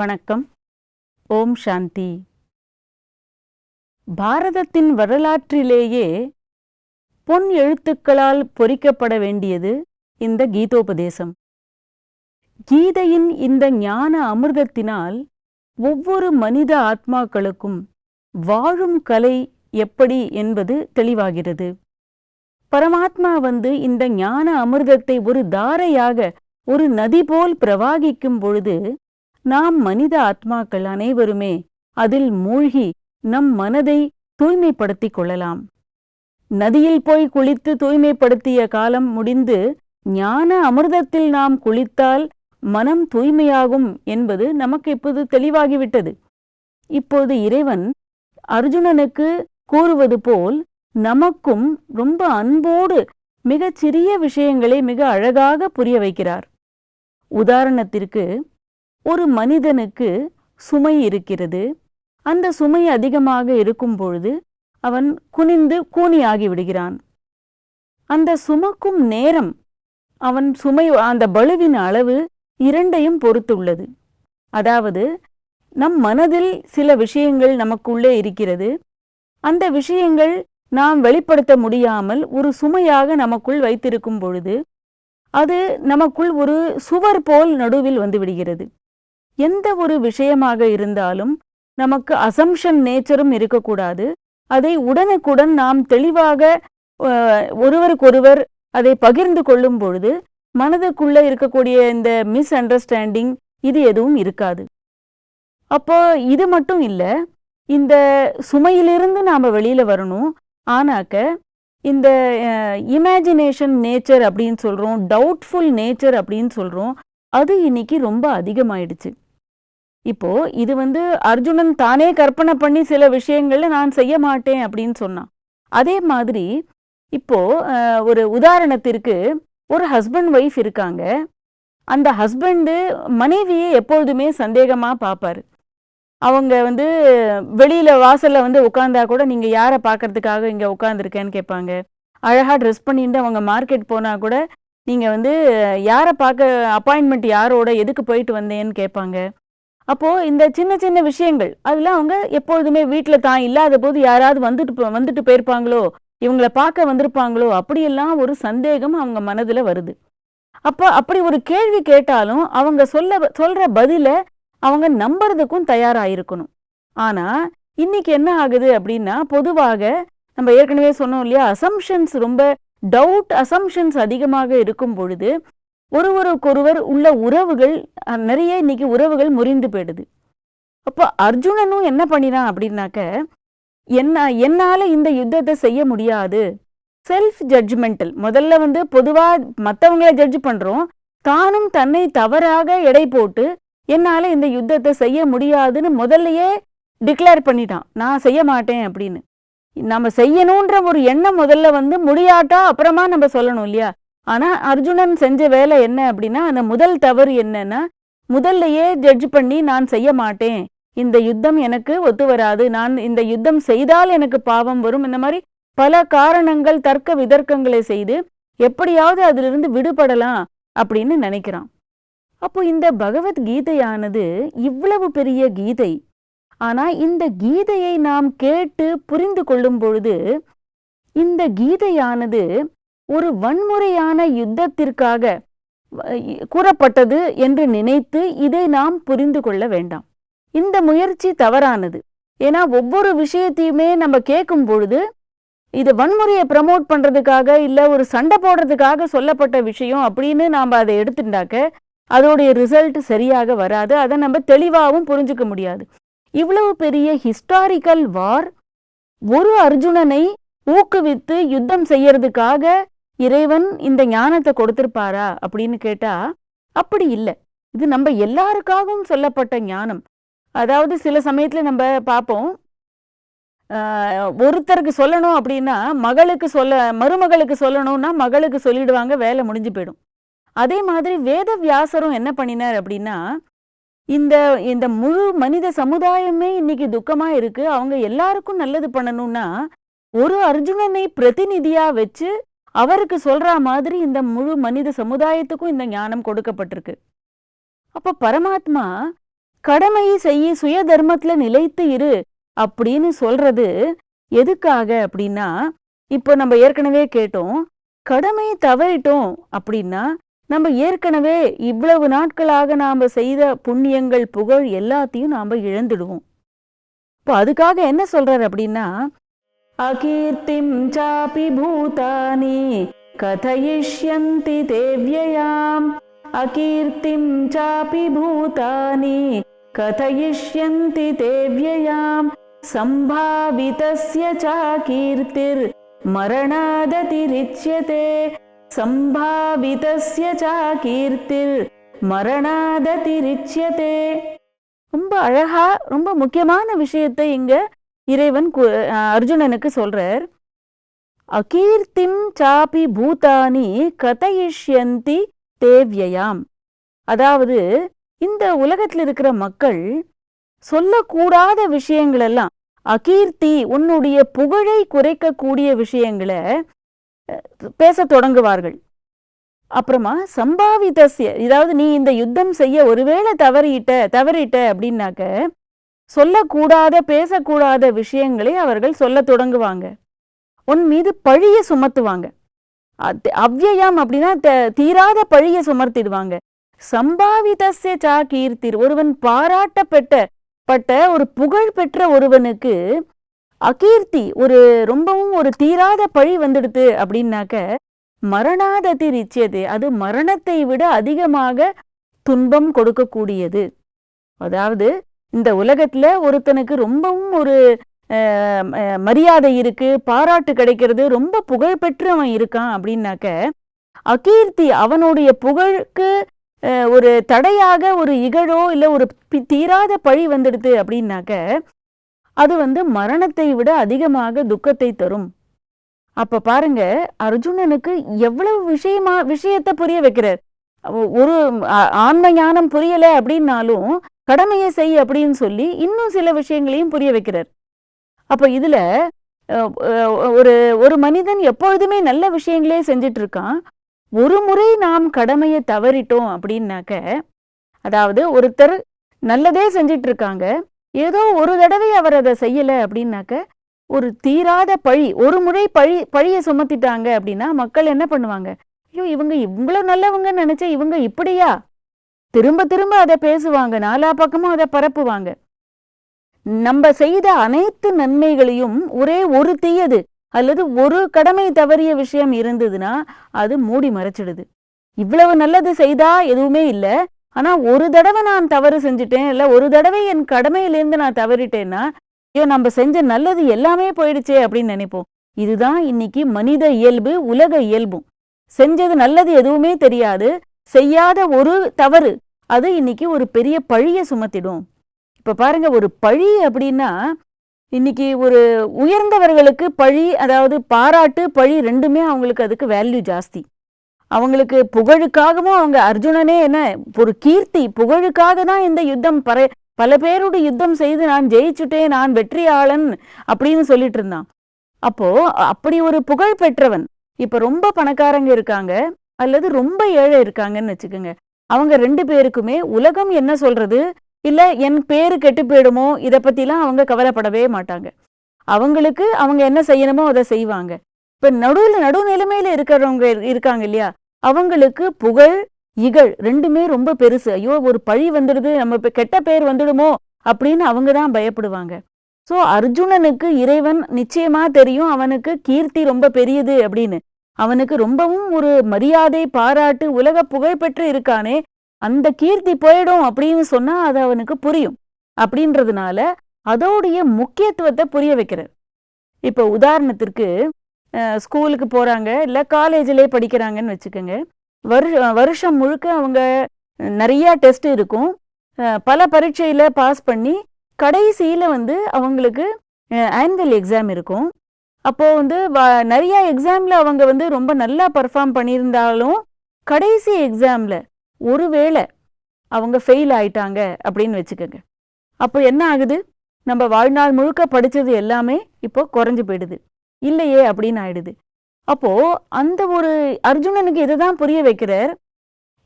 வணக்கம். ஓம் சாந்தி. பாரதத்தின் வரலாற்றிலேயே பொன் எழுத்துக்களால் பொறிக்கப்பட வேண்டியது இந்த கீதோபதேசம். கீதையின் இந்த ஞான அமிர்தத்தினால் ஒவ்வொரு மனித ஆத்மாக்களுக்கும் வாழும் கலை எப்படி என்பது தெளிவாகிறது. பரமாத்மா வந்து இந்த ஞான அமிர்தத்தை ஒரு தாரையாக ஒரு நதி போல் பிரவாகிக்கும் பொழுது நாம் மனித ஆத்மாக்கள் அனைவருமே அதில் மூழ்கி நம் மனதை தூய்மைப்படுத்திக் கொள்ளலாம். நதியில் போய் குளித்து தூய்மைப்படுத்திய காலம் முடிந்து ஞான அமிர்தத்தில் நாம் குளித்தால் மனம் தூய்மையாகும் என்பது நமக்கு இப்போது தெளிவாகிவிட்டது. இப்போது இறைவன் அர்ஜுனனுக்கு கூறுவது போல் நமக்கும் ரொம்ப அன்போடு மிகச் சிறிய விஷயங்களை மிக அழகாக புரிய வைக்கிறார். உதாரணத்திற்கு ஒரு மனிதனுக்கு சுமை இருக்கிறது. அந்த சுமை அதிகமாக இருக்கும் பொழுது அவன் குனிந்து கூனியாகி விடுகிறான். அந்த சுமக்கும் நேரம் அவன் சுமை அந்த பளுவின் அளவு இரண்டையும் பொறுத்துள்ளது. அதாவது நம் மனதில் சில விஷயங்கள் நமக்குள்ளே இருக்கிறது. அந்த விஷயங்கள் நாம் வெளிப்படுத்த முடியாமல் ஒரு சுமையாக நமக்குள் வைத்திருக்கும் பொழுது அது நமக்குள் ஒரு சுவர் போல் நடுவில் வந்துவிடுகிறது எந்த ஒரு விஷயமாக இருந்தாலும் நமக்கு அசம்ஷன் நேச்சரும் இருக்கக்கூடாது. அதை உடனுக்குடன் நாம் தெளிவாக ஒருவருக்கொருவர் அதை பகிர்ந்து கொள்ளும் பொழுது மனதுக்குள்ள இருக்கக்கூடிய இந்த மிஸ் அண்டர்ஸ்டாண்டிங் இது எதுவும் இருக்காது. அப்போ இது மட்டும் இல்லை இந்த சுமையிலிருந்து நாம் வெளியில் வரணும். ஆனாக்க இந்த இமேஜினேஷன் நேச்சர் அப்படின்னு சொல்கிறோம் டவுட்ஃபுல் நேச்சர் அப்படின்னு சொல்கிறோம் அது இன்னைக்கு ரொம்ப அதிகமாயிடுச்சு. இப்போ இது வந்து அர்ஜுனன் தானே கற்பனை பண்ணி சில விஷயங்கள்ல நான் செய்ய மாட்டேன் அப்படின்னு சொன்னான். அதே மாதிரி இப்போ ஒரு உதாரணத்திற்கு ஒரு ஹஸ்பண்ட் ஒய்ஃப் இருக்காங்க. அந்த ஹஸ்பண்டு மனைவியை எப்பொழுதுமே சந்தேகமாக பார்ப்பாரு. அவங்க வந்து வெளியில் வாசலில் வந்து உட்காந்தா கூட நீங்கள் யாரை பார்க்கறதுக்காக இங்கே உட்காந்துருக்கேன்னு கேட்பாங்க. அழகாக ட்ரெஸ் பண்ணிட்டு அவங்க மார்க்கெட் போனால் கூட நீங்கள் வந்து யாரை பார்க்க அப்பாயின்மெண்ட் யாரோட எதுக்கு போயிட்டு வந்தேன்னு கேட்பாங்க. அப்போ இந்த சின்ன சின்ன விஷயங்கள் அதெல்லாம் அவங்க எப்பொழுதுமே வீட்டுல தான் இல்லாத போது யாராவது வந்துட்டு வந்துட்டு போயிருப்பாங்களோ இவங்கள பார்க்க வந்திருப்பாங்களோ அப்படியெல்லாம் ஒரு சந்தேகம் அவங்க மனதுல வருது. அப்போ அப்படி ஒரு கேள்வி கேட்டாலும் அவங்க சொல்ல சொல்ற பதில அவங்க நம்புறதுக்கும் தயாராயிருக்கணும். ஆனா இன்னைக்கு என்ன ஆகுது அப்படின்னா பொதுவாக நம்ம ஏற்கனவே சொன்னோம் இல்லையா அசம்ஷன்ஸ் ரொம்ப டவுட் அசம்ஷன்ஸ் அதிகமாக இருக்கும் பொழுது ஒருவருக்கொருவர் உள்ள உறவுகள் நிறைய இன்னைக்கு உறவுகள் முறிந்து போயிடுது. அப்போ அர்ஜுனனும் என்ன பண்ணினான் அப்படின்னாக்க என்ன என்னால் இந்த யுத்தத்தை செய்ய முடியாது. செல்ஃப் ஜட்ஜ்மெண்டல் முதல்ல வந்து பொதுவாக மற்றவங்கள ஜட்ஜ் பண்ணுறோம் தானும் தன்னை தவறாக எடை போட்டு என்னால் இந்த யுத்தத்தை செய்ய முடியாதுன்னு முதல்லையே டிக்ளேர் பண்ணிட்டான். நான் செய்ய மாட்டேன் அப்படின்னு. நம்ம செய்யணுன்ற ஒரு எண்ணம் முதல்ல வந்து முடியாட்டா அப்புறமா நம்ம சொல்லணும் இல்லையா? ஆனால் அர்ஜுனன் செஞ்ச வேலை என்ன அப்படின்னா அந்த முதல் தவறு என்னன்னா முதல்லையே ஜட்ஜ் பண்ணி நான் செய்ய மாட்டேன். இந்த யுத்தம் எனக்கு ஒத்து வராது. நான் இந்த யுத்தம் செய்தால் எனக்கு பாவம் வரும். இந்த மாதிரி பல காரணங்கள் தர்க்க விதர்க்கங்களை செய்து எப்படியாவது அதிலிருந்து விடுபடலாம் அப்படின்னு நினைக்கிறான். அப்போ இந்த பகவத்கீதையானது இவ்வளவு பெரிய கீதை. ஆனா இந்த கீதையை நாம் கேட்டு புரிந்து கொள்ளும் பொழுது இந்த கீதையானது ஒரு வன்முறையான யுத்தத்திற்காக கூறப்பட்டது என்று நினைத்து இதை நாம் புரிந்து கொள்ள வேண்டாம். இந்த முயற்சி தவறானது. ஏன்னா ஒவ்வொரு விஷயத்தையுமே நம்ம கேட்கும் பொழுது இது வன்முறையை ப்ரமோட் பண்ணுறதுக்காக இல்லை ஒரு சண்டை போடுறதுக்காக சொல்லப்பட்ட விஷயம் அப்படின்னு நாம் அதை எடுத்துட்டாக்க அதோடைய ரிசல்ட் சரியாக வராது. அதை நம்ம தெளிவாகவும் புரிஞ்சுக்க முடியாது. இவ்வளவு பெரிய ஹிஸ்டாரிக்கல் வார் ஒரு அர்ஜுனனை ஊக்குவித்து யுத்தம் செய்யறதுக்காக இறைவன் இந்த ஞானத்தை கொடுத்திருப்பாரா அப்படின்னு கேட்டா அப்படி இல்லை. இது நம்ம எல்லாருக்காகவும் சொல்லப்பட்ட ஞானம். அதாவது சில சமயத்துல நம்ம பார்ப்போம் ஒருத்தருக்கு சொல்லணும் அப்படின்னா மகளுக்கு சொல்ல மருமகளுக்கு சொல்லணும்னா மகளுக்கு சொல்லிடுவாங்க வேலை முடிஞ்சு போயிடும். அதே மாதிரி வேத வியாசரும் என்ன பண்ணினார் அப்படின்னா இந்த இந்த முழு மனித சமுதாயமே இன்னைக்கு துக்கமா இருக்கு அவங்க எல்லாருக்கும் நல்லது பண்ணணும்னா ஒரு அர்ஜுனனை பிரதிநிதியா வச்சு அவருக்கு சொல்ற மாதிரி இந்த முழு மனித சமுதாயத்துக்கும் இந்த ஞானம் கொடுக்கப்பட்டிருக்கு. அப்ப பரமாத்மா கடமையை செய்ய சுய தர்மத்துல நிலைத்து இரு அப்படின்னு சொல்றது எதுக்காக அப்படின்னா இப்போ நம்ம ஏற்கனவே கேட்டோம் கடமையை தவறிட்டோம் அப்படின்னா நம்ம ஏற்கனவே இவ்வளவு நாட்களாக நாம செய்த புண்ணியங்கள் புகழ் எல்லாத்தையும் நாம இழந்துடுவோம். இப்போ அதுக்காக என்ன சொல்றாரு அப்படின்னா அகீர்த்திம் சாபி कथयिष्यन्ति கதயிஷ்யந்தி தேவ்யயாம் அகீர்த்திம் சாபி பூதானி கதயிஷ்யந்தி தேவ்யயாம் சம்பாவிதஸ்ய சாகீர்த்திர் மரணாததிரிச்யதே சம்பாவிதஸ்ய சாகீர்த்திர் மரணாததிரிச்சியதே ரொம்ப அழகா ரொம்ப முக்கியமான விஷயத்தை இங்க இறைவன் கு- அர்ஜுனனுக்கு சொல்றார் அகீர்த்திம் சாபி பூதானி கதையிஷ்யந்தி தேவ்யயாம். அதாவது இந்த உலகத்தில் இருக்கிற மக்கள் சொல்லக்கூடாத விஷயங்களெல்லாம் அகீர்த்தி உன்னுடைய புகழை குறைக்கக்கூடிய விஷயங்களை பேசத் தொடங்குவார்கள். அப்புறமா சம்பாவிதசிய இதாவது நீ இந்த யுத்தம் செய்ய ஒருவேளை தவறிட்ட தவறிட்ட அப்படின்னாக்க சொல்லக்கூடாத பேசக்கூடாத விஷயங்களை அவர்கள் சொல்லத் தொடங்குவாங்க. உன் மீது பழிய சுமத்துவாங்க. அத்- அவ்யயம் அப்படின்னா த- தீராத பழிய சுமர்த்திடுவாங்க சம்பாவிதசே சா கீர்த்திர் ஒருவன் பாராட்டப்பட்ட பட்ட ஒரு புகழ் பெற்ற ஒருவனுக்கு அகீர்த்தி ஒரு ரொம்பவும் ஒரு தீராத பழி வந்துடுது அப்படின்னாக்க மரணாததி ரிச்சியது அது மரணத்தை விட அதிகமாக துன்பம் கொடுக்கக்கூடியது. அதாவது இந்த உலகத்துல ஒருத்தனுக்கு ரொம்பவும் ஒரு அஹ், மரியாதை இருக்கு பாராட்டு கிடைக்கிறது ரொம்ப புகழ் பெற்று அவன் இருக்கான் அப்படின்னாக்க அகீர்த்தி அவனுடைய புகழுக்கு அஹ், ஒரு தடையாக ஒரு இகழோ இல்ல ஒரு தீராத பழி வந்துடுது அப்படின்னாக்க அது வந்து மரணத்தை விட அதிகமாக துக்கத்தை தரும். அப்ப பாருங்க அர்ஜுனனுக்கு எவ்வளவு விஷயமா விஷயத்தை புரிய வைக்கிறார். ஒரு ஆன்ம ஞானம் புரியல அப்படின்னாலும் கடமையை செய் அப்படின்னு சொல்லி இன்னும் சில விஷயங்களையும் புரிய வைக்கிறார். அப்போ இதில் ஒரு ஒரு மனிதன் எப்பொழுதுமே நல்ல விஷயங்களே செஞ்சுட்டு இருக்கான் ஒரு முறை நாம் கடமையை தவறிட்டோம் அப்படின்னாக்க அதாவது ஒருத்தர் நல்லதே செஞ்சிட்டு இருக்காங்க ஏதோ ஒரு தடவை அவர் அதை செய்யலை அப்படின்னாக்க ஒரு தீராத பழி ஒரு முறை பழி பழியை சுமத்திட்டாங்க அப்படின்னா மக்கள் என்ன பண்ணுவாங்க? ஐயோ இவங்க இவ்வளோ நல்லவங்கன்னு நினச்சா இவங்க இப்படியா? திரும்ப திரும்ப அதை பேசுவாங்க நாலா பக்கமும் அதை பரப்புவாங்க. நம்ம செய்த அனைத்து நன்மைகளையும் ஒரே ஒரு தீயது அல்லது ஒரு கடமை தவறிய விஷயம் இருந்ததுன்னா அது மூடி மறைச்சிடுது. இவ்வளவு நல்லது செய்தா எதுவுமே இல்லை. ஆனா ஒரு தடவை நான் தவறு செஞ்சுட்டேன் இல்ல ஒரு தடவை என் கடமையிலேருந்து நான் தவறிட்டேன்னா ஐயோ நம்ம செஞ்ச நல்லது எல்லாமே போயிடுச்சே அப்படின்னு நினைப்போம். இதுதான் இன்னைக்கு மனித இயல்பு உலக இயல்பும். செஞ்சது நல்லது எதுவுமே தெரியாது. செய்யாத ஒரு தவறு அது இன்னைக்கு ஒரு பெரிய பழியை சுமத்திடும். இப்போ பாருங்க ஒரு பழி அப்படின்னா இன்னைக்கு ஒரு உயர்ந்தவர்களுக்கு பழி அதாவது பாராட்டு பழி ரெண்டுமே அவங்களுக்கு அதுக்கு வேல்யூ ஜாஸ்தி. அவங்களுக்கு புகழுக்காகவும் அவங்க அர்ஜுனனே என்ன ஒரு கீர்த்தி புகழுக்காக தான் இந்த யுத்தம் பர பல பேரோட யுத்தம் செய்து நான் ஜெயிச்சுட்டேன் நான் வெற்றியாளன் அப்படின்னு சொல்லிட்டு இருந்தான். அப்போ அப்படி ஒரு புகழ் பெற்றவன் இப்ப ரொம்ப பணக்காரங்க இருக்காங்க. அல்லது ரொம்ப ஏழை இருக்காங்கன்னு வச்சுக்கோங்க. அவங்க ரெண்டு பேருக்குமே உலகம் என்ன சொல்றது? இல்ல என் பேரு கெட்டு போயிடுமோ? இதை பத்திலாம் அவங்க கவலைப்படவே மாட்டாங்க. அவங்களுக்கு அவங்க என்ன செய்யணுமோ அதை செய்வாங்க. இப்ப நடு நிலைமையில இருக்கிறவங்க இருக்காங்க இல்லையா? அவங்களுக்கு புகழ் இகழ் ரெண்டுமே ரொம்ப பெருசு. ஐயோ ஒரு பழி வந்துடுது நம்ம கெட்ட பேர் வந்துடுமோ? அப்படின்னு அவங்க தான் பயப்படுவாங்க. சோ அர்ஜுனனுக்கு இறைவன் நிச்சயமா தெரியும். அவனுக்கு கீர்த்தி ரொம்ப பெரியது அப்படின்னு. அவனுக்கு ரொம்பவும் ஒரு மரியாதை பாராட்டு உலக புகழ்பெற்று இருக்கானே அந்த கீர்த்தி போயிடும் அப்படின்னு சொன்னா அது அவனுக்கு புரியும். அப்படின்றதுனால அதோடைய முக்கியத்துவத்தை புரிய வைக்கிறார். இப்போ உதாரணத்திற்கு ஸ்கூலுக்கு போகிறாங்க இல்லை காலேஜிலே படிக்கிறாங்கன்னு வச்சுக்கோங்க. வருஷ வருஷம் முழுக்க அவங்க நிறையா டெஸ்ட் இருக்கும். பல பரீட்சையில் பாஸ் பண்ணி கடைசியில் வந்து அவங்களுக்கு ஆனுவல் எக்ஸாம் இருக்கும். அப்போது வந்து வ- எக்ஸாமில் அவங்க வந்து ரொம்ப நல்லா பர்ஃபார்ம் பண்ணியிருந்தாலும் கடைசி எக்ஸாமில் ஒருவேளை அவங்க ஃபெயில் ஆயிட்டாங்க அப்படின்னு வச்சுக்கோங்க. அப்போ என்ன ஆகுது? நம்ம வாழ்நாள் முழுக்க படித்தது எல்லாமே இப்போ குறைஞ்சு போயிடுது. இல்லையே அப்படின்னு ஆயிடுது. அப்போ அந்த ஒரு அர்ஜுனனுக்கு இதை தான் புரிய வைக்கிறார்.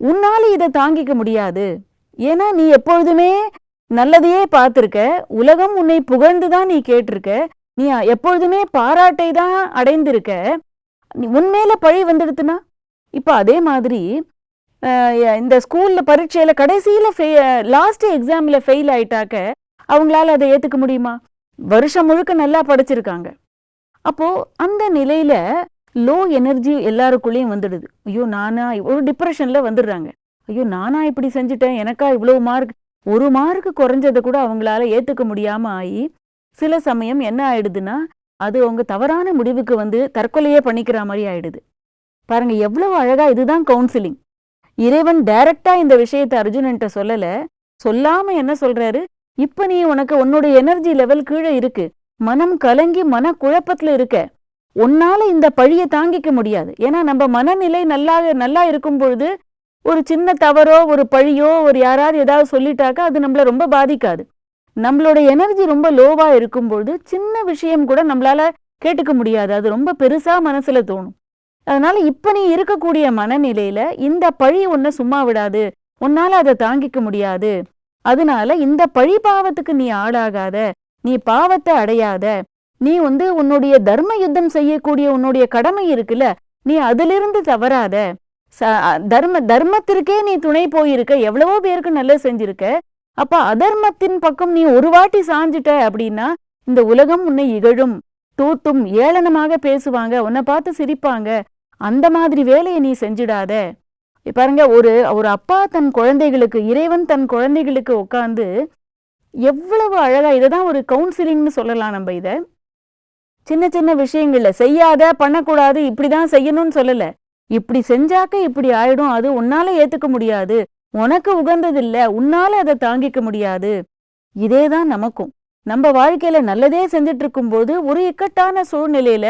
உன்னால இதை தாங்கிக்க முடியாது. ஏன்னா நீ எப்பொழுதுமே நல்லதையே பார்த்துருக்க. உலகம் உன்னை புகழ்ந்து தான் நீ கேட்டிருக்க. நீ எப்பொழுதுமே பாராட்டை தான் அடைந்திருக்க? உன்மேல உன் பழி வந்துடுத்துனா? இப்போ அதே மாதிரி இந்த ஸ்கூல்ல பரீட்சையில கடைசியில லாஸ்ட் எக்ஸாம்ல ஃபெயில் ஆயிட்டாக்க அவங்களால அதை ஏத்துக்க முடியுமா? வருஷம் முழுக்க நல்லா படிச்சிருக்காங்க. அப்போ அந்த நிலையில லோ எனர்ஜி எல்லாருக்குள்ளேயும் வந்துடுது. ஐயோ நானா ஒரு டிப்ரெஷன்ல வந்துடுறாங்க. ஐயோ நானா இப்படி செஞ்சுட்டேன் எனக்கா இவ்வளவு மார்க் ஒரு மார்க் குறைஞ்சதை கூட அவங்களால ஏத்துக்க முடியாம ஆகி சில சமயம் என்ன ஆயிடுதுன்னா அது அவங்க தவறான முடிவுக்கு வந்து தற்கொலையே பண்ணிக்கிற மாதிரி ஆயிடுது. பாருங்க எவ்வளவு அழகா இதுதான் கவுன்சிலிங் இறைவன் டைரக்டா இந்த விஷயத்தை அர்ஜுனன்ட்ட சொல்லல. சொல்லாம என்ன சொல்றாரு? இப்ப நீ உனக்கு உன்னோட எனர்ஜி லெவல் கீழே இருக்கு. மனம் கலங்கி மன குழப்பத்துல இருக்க. உன்னால இந்த பழியை தாங்கிக்க முடியாது. ஏன்னா நம்ம மனநிலை நல்லா நல்லா இருக்கும் பொழுது ஒரு சின்ன தவறோ ஒரு பழியோ ஒரு யாராவது ஏதாவது சொல்லிட்டாக்கா அது நம்மள ரொம்ப பாதிக்காது. நம்மளோட எனர்ஜி ரொம்ப லோவாக இருக்கும்பொழுது சின்ன விஷயம் கூட நம்மளால கேட்டுக்க முடியாது. அது ரொம்ப பெருசாக மனசுல தோணும். அதனால இப்போ நீ இருக்கக்கூடிய மனநிலையில இந்த பழி உன்னை சும்மா விடாது. உன்னால அதை தாங்கிக்க முடியாது. அதனால இந்த பழி பாவத்துக்கு நீ ஆளாகாத. நீ பாவத்தை அடையாத. நீ வந்து உன்னுடைய தர்ம யுத்தம் செய்யக்கூடிய உன்னுடைய கடமை இருக்குல்ல நீ அதிலிருந்து தவறாத. ச- தர்ம தர்மத்திற்கே நீ துணை போயிருக்க. எவ்வளவோ பேருக்கு நல்லது செஞ்சிருக்க. அப்ப அதர்மத்தின் பக்கம் நீ ஒரு வாட்டி சாஞ்சிட்ட அப்படின்னா இந்த உலகம் உன்னை இகழும். தூத்தும் ஏளனமாக பேசுவாங்க உன்னை பார்த்து சிரிப்பாங்க. அந்த மாதிரி வேலையை நீ செஞ்சிடாத. பாருங்க ஒரு ஒரு அப்பா தன் குழந்தைகளுக்கு இறைவன் தன் குழந்தைகளுக்கு உட்காந்து எவ்வளவு அழகா இதை தான் ஒரு கவுன்சிலிங்னு சொல்லலாம் நம்ம இத. சின்ன சின்ன விஷயங்கள்ல செய்யாத பண்ணக்கூடாது இப்படிதான் செய்யணும்னு சொல்லல. இப்படி செஞ்சாக்க இப்படி ஆயிடும் அது உன்னால ஏத்துக்க முடியாது. உனக்கு உகந்ததில்ல உன்னால அதை தாங்கிக்க முடியாது. இதேதான் நமக்கும். நம்ம வாழ்க்கையில நல்லதே செஞ்சுட்டு இருக்கும்போது ஒரு இக்கட்டான சூழ்நிலையில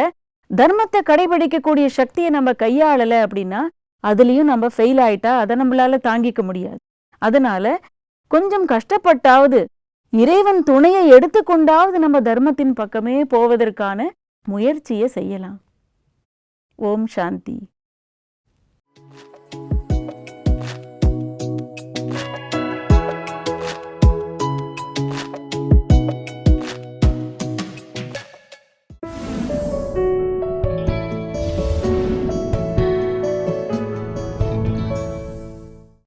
தர்மத்தை கடைபிடிக்கக்கூடிய சக்தியை நம்ம கையாளல அப்படின்னா அதுலயும் நம்ம ஃபெயில் ஆயிட்டா அதை நம்மளால தாங்கிக்க முடியாது. அதனால கொஞ்சம் கஷ்டப்பட்டாவது இறைவன் துணையை எடுத்துக்கொண்டாவது நம்ம தர்மத்தின் பக்கமே போவதற்கான முயற்சியை செய்யலாம். ஓம் சாந்தி.